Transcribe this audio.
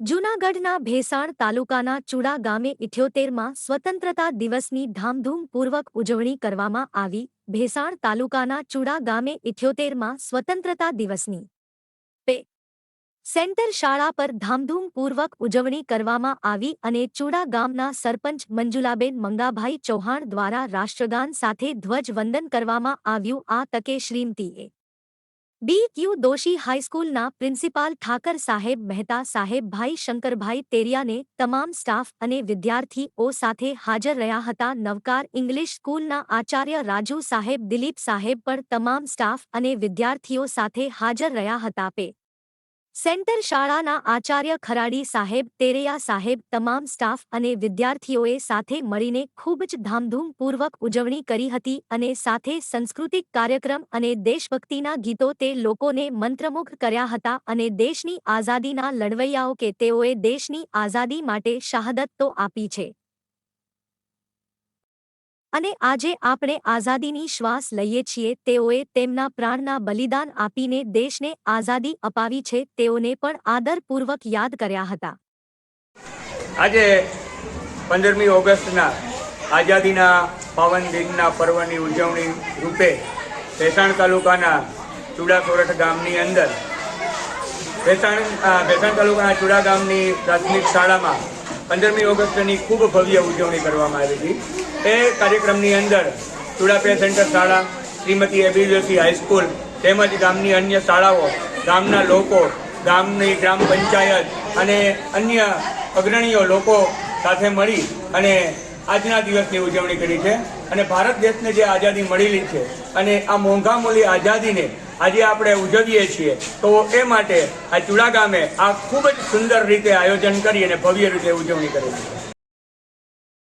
જૂનાગઢના ભેસાણ તાલુકાના ચુડા ગામે ઇઠ્યોતેરમાં સ્વતંત્રતા દિવસની ધામધૂમપૂર્વક ઉજવણી કરવામાં આવી. ભેસાણ તાલુકાના ચુડા ગામે ઇઠ્યોતેરમાં સ્વતંત્રતા દિવસની સેન્ટર શાળા પર ધામધૂમપૂર્વક ઉજવણી કરવામાં આવી અને ચુડા ગામના સરપંચ મંજુલાબેન મંગાભાઈ ચૌહાણ દ્વારા રાષ્ટ્રગાન સાથે ધ્વજવંદન કરવામાં આવ્યું. આ તકે શ્રીમતીએ બી ક્યુ દોશી હાઈસ્કૂલના પ્રિન્સિપાલ ઠાકર સાહેબ મહેતા સાહેબભાઈ શંકરભાઈ તેરિયાને તમામ સ્ટાફ અને વિદ્યાર્થીઓ સાથે હાજર રહ્યા હતા નવકાર ઇંગ્લિશ સ્કૂલના આચાર્ય રાજુ સાહેબ દિલીપ સાહેબ પણ તમામ સ્ટાફ અને વિદ્યાર્થીઓ સાથે હાજર રહ્યા હતા પે સેન્ટર શાળાના આચાર્ય ખરાડી સાહેબ, તેરેયા સાહેબ તમામ સ્ટાફ અને વિદ્યાર્થીઓએ સાથે મળીને ખૂબ જ ધામધૂમપૂર્વક ઉજવણી કરી હતી અને સાથે સાંસ્કૃતિક કાર્યક્રમ અને દેશભક્તિના ગીતો તે લોકોને મંત્રમુગ્ધ કર્યા હતા અને દેશની આઝાદીના લડવૈયાઓ કે તેઓએ દેશની આઝાદી માટે શહાદત તો આપી છે. અને આજે આપણે આઝાદીની શ્વાસ લઈએ છીએ. તેઓએ તેમના પ્રાણના બલિદાન આપીને દેશને આઝાદી અપાવી છે. તેઓને પણ આદરપૂર્વક યાદ કર્યા હતા. આજે પંદરમી ઓગસ્ટના આઝાદીના પાવન દિનના પર્વની ઉજવણી રૂપે ભેસાણ તાલુકાના ચુડાસોરઠ ગામની અંદર ભેસાણ ભેસાણ તાલુકાના ચુડા ગામની પ્રાથમિક શાળામાં પંદરમી ઓગસ્ટની ખૂબ ભવ્ય ઉજવણી કરવામાં આવી હતી. એ કાર્યક્રમની અંદર ચુડાપિયા સેન્ટર શાળા, શ્રીમતી એબી હાઈસ્કૂલ તેમજ ગામની અન્ય શાળાઓ, ગામના લોકો, ગામની ગ્રામ પંચાયત અને અન્ય અગ્રણીઓ લોકો સાથે મળી અને આજના દિવસની ઉજવણી કરી છે. અને ભારત દેશને જે આઝાદી મળેલી છે અને આ મોંઘા મૂલ્ય આઝાદીને આજે આપણે ઉજવીએ છીએ તો એ માટે આ ચુડા ગામે આ ખૂબ જ સુંદર રીતે આયોજન કરી અને ભવ્ય રીતે ઉજવણી કરેલી છે.